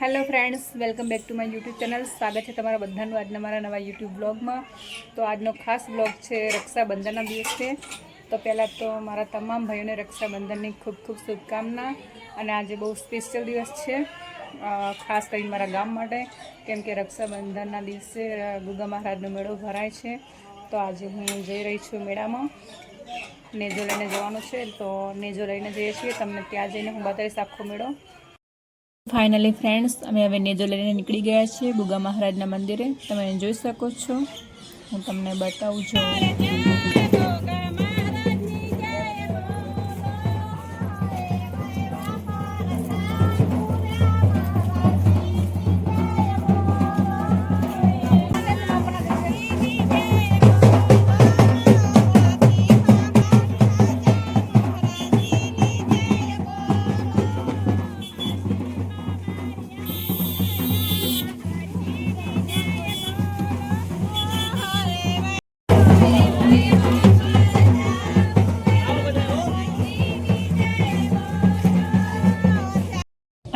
Hello friends, welcome back to my YouTube channel. સ્વાગત છે તમારા બધાનું આજના મારા નવા યુટ્યુબ બ્લોગમાં તો આજનો ખાસ બ્લોગ છે રક્ષાબંધનના દિવસે તો પહેલાં તો મારા તમામ ભાઈઓને રક્ષાબંધનની ખૂબ ખૂબ શુભકામના અને આજે બહુ સ્પેશિયલ દિવસ છે ખાસ કરીને મારા ગામ માટે. કેમ કે રક્ષાબંધનના દિવસે ગુગા મહારાજનો મેળો ભરાય છે. તો આજે હું જઈ રહી છું મેળામાં. નેજો લઈને જવાનું છે. તો નેજો લઈને જઈએ છીએ. તમને ત્યાં જઈને હું બતાવીશ આખો મેળો. ફાઇનલી ફ્રેન્ડ્સ અમે હવે નેજો લઈને નીકળી ગયા છીએ ગુગા મહારાજના મંદિરે. તમે જોઈ શકો છો. હું તમને બતાવું છું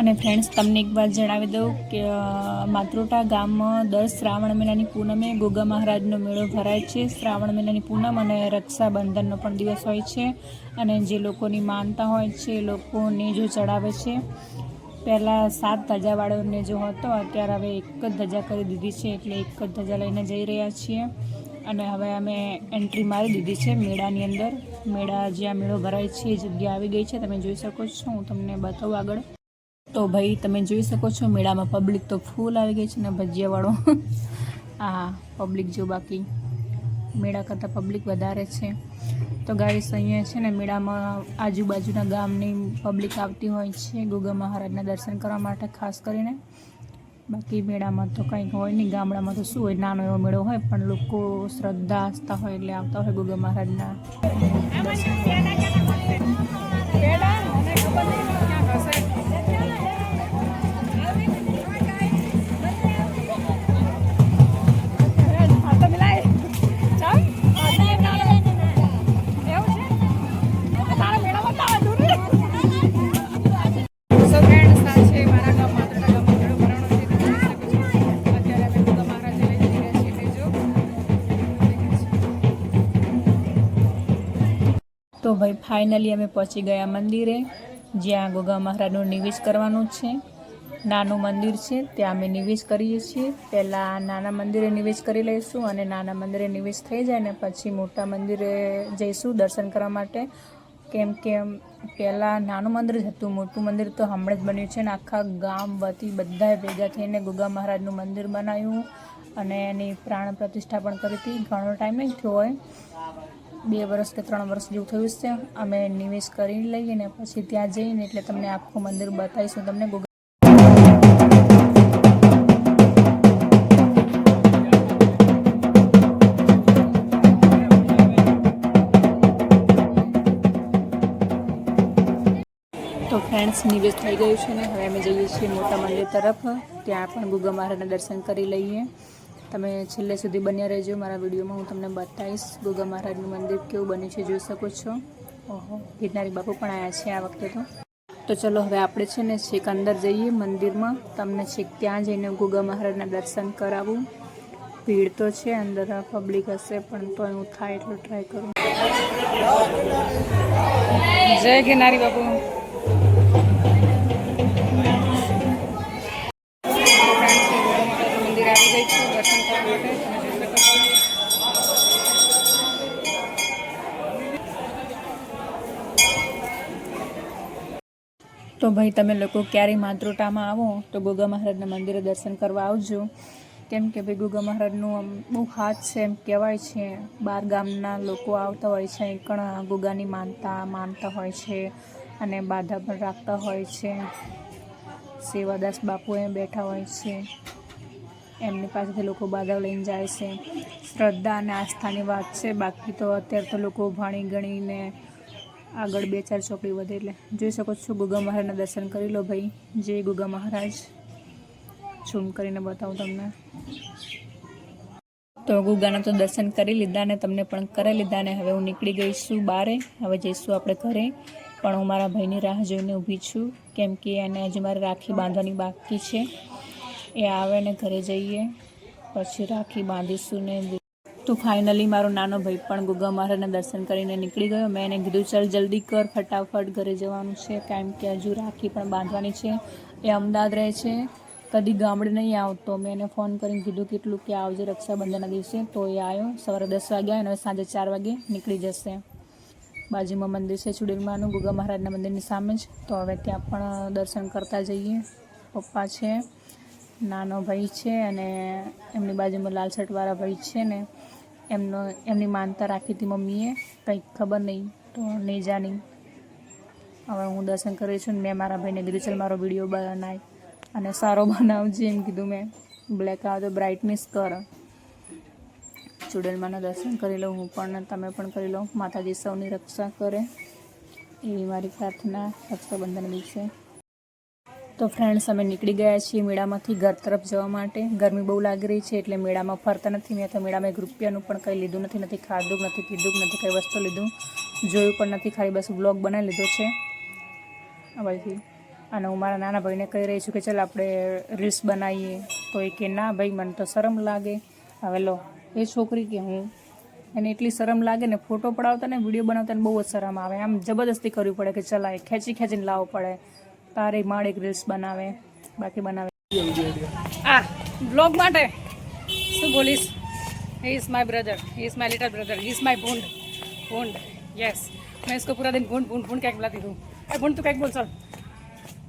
અને ફ્રેન્ડ્સ તમને એક વાત જણાવી દઉં કે માત્રોટા ગામમાં દર શ્રાવણ મહિનાની પૂનમે ગોગા મહારાજનો મેળો ભરાય છે. શ્રાવણ મહિનાની પૂનમ અને રક્ષાબંધનનો પણ દિવસ હોય છે અને જે લોકોની માનતા હોય છે એ લોકોને જો ચડાવે છે. પહેલાં સાત ધજાવાળોને જો હતો, અત્યારે હવે એક જ ધજા કરી દીધી છે, એટલે એક જ ધજા લઈને જઈ રહ્યા છીએ. અને હવે અમે એન્ટ્રી મારી દીધી છે મેળાની અંદર. મેળા જ્યાં મેળો ભરાય છે એ જગ્યા આવી ગઈ છે, તમે જોઈ શકો છો. હું તમને બતાવું આગળ. તો ભાઈ, તમે જોઈ શકો છો, મેળામાં પબ્લિક તો ફૂલ આવી ગઈ છે ને ભજીયાવાળો. આ પબ્લિક જો બાકી. મેળા કરતાં પબ્લિક વધારે છે. તો ગાઈસ અહીંયા છે ને મેળામાં આજુબાજુના ગામની પબ્લિક આવતી હોય છે. ગુગા મહારાજના દર્શન કરવા માટે ખાસ કરીને. બાકી મેળામાં તો કંઈક હોય નહીં. ગામડામાં તો શું હોય, નાનો એવો મેળો હોય, પણ લોકો શ્રદ્ધા, આસ્થા હોય એટલે આવતા હોય ગોગા મહારાજના. તો ભાઈ ફાઇનલી અમે પહોંચી ગયા મંદિરે, જ્યાં ગોગા મહારાજનું નિવેશ કરવાનું છે. નાનું મંદિર છે, ત્યાં અમે નિવેશ કરીએ છીએ. પહેલાં નાના મંદિરે નિવેશ કરી લઈશું અને નાના મંદિરે નિવેશ થઈ જાય ને પછી મોટા મંદિરે જઈશું દર્શન કરવા માટે. કેમ કે પહેલાં નાનું મંદિર જ હતું. મોટું મંદિર તો હમણાં જ બન્યું છે ને આખા ગામ વતી બધાએ ભેગા થઈને ગોગા મહારાજનું મંદિર બનાવ્યું અને એની પ્રાણ પ્રતિષ્ઠા પણ કરી હતી. ઘણો ટાઈમ જ થયો હોય. બે વર્ષ કે ત્રણ વર્ષ જેવું થયું છે અમે નિવેશ કરી લઈએ ને પછી ત્યાં જઈને એટલે તમને આખું મંદિર બતાવીશું. તમને ગોગા તો ફ્રેન્ડ્સ નિવેશ થઈ ગયું છે ને. હવે અમે જઈએ છીએ મોટા મંદિર તરફ. ત્યાં પણ ગુગા મહારાજના દર્શન કરી લઈએ. તમે છેલ્લે સુધી બન્યા રહેજો મારા વિડીયોમાં. હું તમને બતાવીશ ગુગા મહારાજનું મંદિર કેવું બન્યું છે જોઈ શકો છો. ઓહો. ગિરનારી બાપુ પણ આવ્યા છે આ વખતે તો. તો ચલો હવે આપણે છે ને છેક અંદર જઈએ મંદિરમાં. તમને છેક ત્યાં જઈને ગુગા મહારાજના દર્શન કરાવું. ભીડ તો છે અંદર પબ્લિક હશે પણ તો હું થાય એટલું ટ્રાય કરું. જય ગિરનારી બાપુ. તો ભાઈ તમે લોકો ક્યારેય માતૃટામાં આવો તો ગોગા મહારાજના મંદિરે દર્શન કરવા આવજો. કેમ કે ભાઈ ગોગા મહારાજનું આમ બહુ હાથ છે, એમ કહેવાય છે. બાર ગામના લોકો આવતા હોય છે પણ ગોગાની માનતા માનતા હોય છે અને બાધા પણ રાખતા હોય છે. સેવાદાસ બાપુ એ બેઠા હોય છે. એમની પાસેથી લોકો બાધા લઈને જાય છે. શ્રદ્ધા અને આસ્થાની વાત છે. બાકી તો અત્યારે તો લોકો ભણી ગણીને આગળ બે ચાર ચોકડી વધે એટલે જોઈ શકો છો ગુગા મહારાજના દર્શન કરી લો ભાઈ. જય ગુગા મહારાજ. ઝૂમ કરીને બતાવું તમને. તો ગુગાના તો દર્શન કરી લીધા ને તમને પણ કરી લીધા ને હવે હું નીકળી ગઈ છું બારે. હવે જઈશું આપણે ઘરે. પણ હું મારા ભાઈની રાહ જોઈને ઊભી છું. કેમ કે એને હજી મારે રાખી બાંધવાની બાકી છે. એ આવે ને ઘરે જઈએ. પછી રાખી બાંધીશું ને તો ફાઇનલી મારો નાનો ભાઈ પણ ગુગા મહારાજના દર્શન કરીને નીકળી ગયો. મેં એને કીધું, ચાલ જલ્દી કર, ફટાફટ ઘરે જવાનું છે કારણ કે હજુ રાખી પણ બાંધવાની છે. એ અમદાવાદ રહે છે. કદી ગામડે નહીં આવતો. મેં એને ફોન કરીને કીધું કેટલું કે આવજે રક્ષાબંધનના દિવસે. તો એ આવ્યો સવારે દસ વાગ્યા અને સાંજે ચાર વાગે નીકળી જશે. બાજુમાં મંદિર છે ચુડીલમાનું ગુગા મહારાજના મંદિરની સામે જ. તો હવે ત્યાં પણ દર્શન કરતા જઈએ. પપ્પા છે, નાનો ભાઈ છે અને એમની બાજુમાં લાલ શર્ટવાળા ભાઈ છે ને. એમનો, એમની માનતા રાખી હતી મમ્મીએ કંઈક ખબર નહીં, તો નહીં જાણી. હવે હું દર્શન કરી છું મેં મારા ભાઈને કીધું, ચાલ મારો વીડિયો બનાય અને સારો બનાવજે, એમ કીધું મેં. બ્લેક આવે તો બ્રાઇટનેસ કર. ચુડેલમાના દર્શન કરી લઉં, હું પણ તમે પણ કરી લો માતાજી સૌની રક્ષા કરે. એવી મારી પ્રાર્થના, રક્ષાબંધન દિવસે તો ફ્રેન્ડ્સ અમે નીકળી ગયા છીએ મેળામાંથી ઘર તરફ જવા માટે. ગરમી બહુ લાગી રહી છે એટલે મેળામાં ફરતા નથી. મેં તો મેળામાં એક રૂપિયાનું પણ કંઈ લીધું નથી. નથી ખાધું, નથી પીધું, નથી કંઈ વસ્તુ લીધું. જોયું પણ નથી. ખાલી બસ બ્લોગ બનાવી લીધો છે. આ અને હું મારા નાના ભાઈને કહી રહી છું કે ચાલ આપણે રીલ્સ બનાવીએ. તો એ કે, ના ભાઈ, મને તો શરમ લાગે. હવે લો, એ છોકરી કે હું? એને એટલી શરમ લાગે ને ફોટો પડાવતા ને વીડિયો બનાવતા ને બહુ જ શરમ આવે. આમ જબરદસ્તી કરવી પડે કે ચલાય ખેંચી ખેંચીને લાવવો પડે. તારે માળ એક રીલ્સ બનાવે બાકી બનાવે આ બ્લોગ માટે શું બોલીશ he is my brother he is my little brother he is my बूंद बूंद यस मैं इसको पूरा दिन बूंद बूंद बूंद क्या बुलाती हूँ अरे बूंद तू क्या बोल चल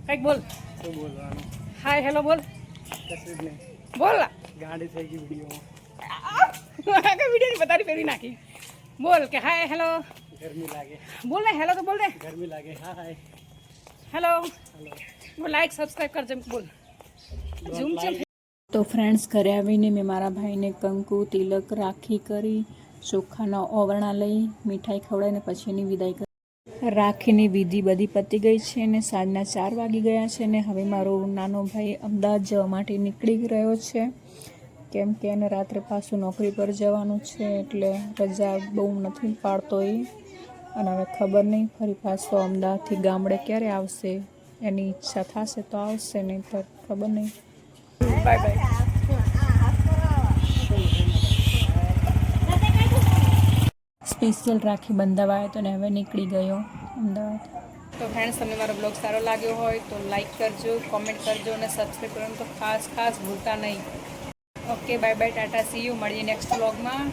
क्या बोल શું બોલવાનું हाय हेलो बोल કશું જ નહીં बोल ગાડી થઈ ગઈ વિડીયોમાં वीडियो नहीं बता रही फिर भी नाकी बोल के हाय हेलो ગરમી લાગે बोल रहे हेलो तो बोल रहे ગરમી લાગે હા હાય हेलो હેલો લાઈક સબસ્ક્રાઈબ કરજો બોલ. ઝૂમ છે તો ફ્રેન્ડ્સ ઘરે આવીને મેં મારા ભાઈને કંકુ, તિલક રાખી કરી, ચોખાના ઓવરણા લઈ, મીઠાઈ ખવડાવીને પછી એની વિદાય કરી. રાખીની વિધિ બધી પતી ગઈ છે અને સાંજના ચાર વાગી ગયા છે ને હવે મારો નાનો ભાઈ અમદાવાદ જવા માટે નીકળી રહ્યો છે. કેમ કે એને રાત્રે પાછું નોકરી પર જવાનું છે એટલે રજા બહુ નથી પાડતો એ. અને હવે ખબર નહીં ફરી પાછો અમદાવાદથી ગામડે ક્યારે આવશે? એની ઈચ્છા થશે તો આવશે નહીં તો ખબર નહીં. Bye bye. સ્પેશિયલ રાખી બંધાવા તો ને હવે નીકળી ગયો અમદાવાદ. તો ફ્રેન્ડ્સ તમને મારો બ્લોગ સારો લાગ્યો હોય તો લાઈક કરજો કોમેન્ટ કરજો અને સબસ્ક્રાઈબ કરવાનું તો ખાસ ખાસ ભૂલતા નહીં. Okay bye bye tata see you મળીએ નેક્સ્ટ બ્લોગમાં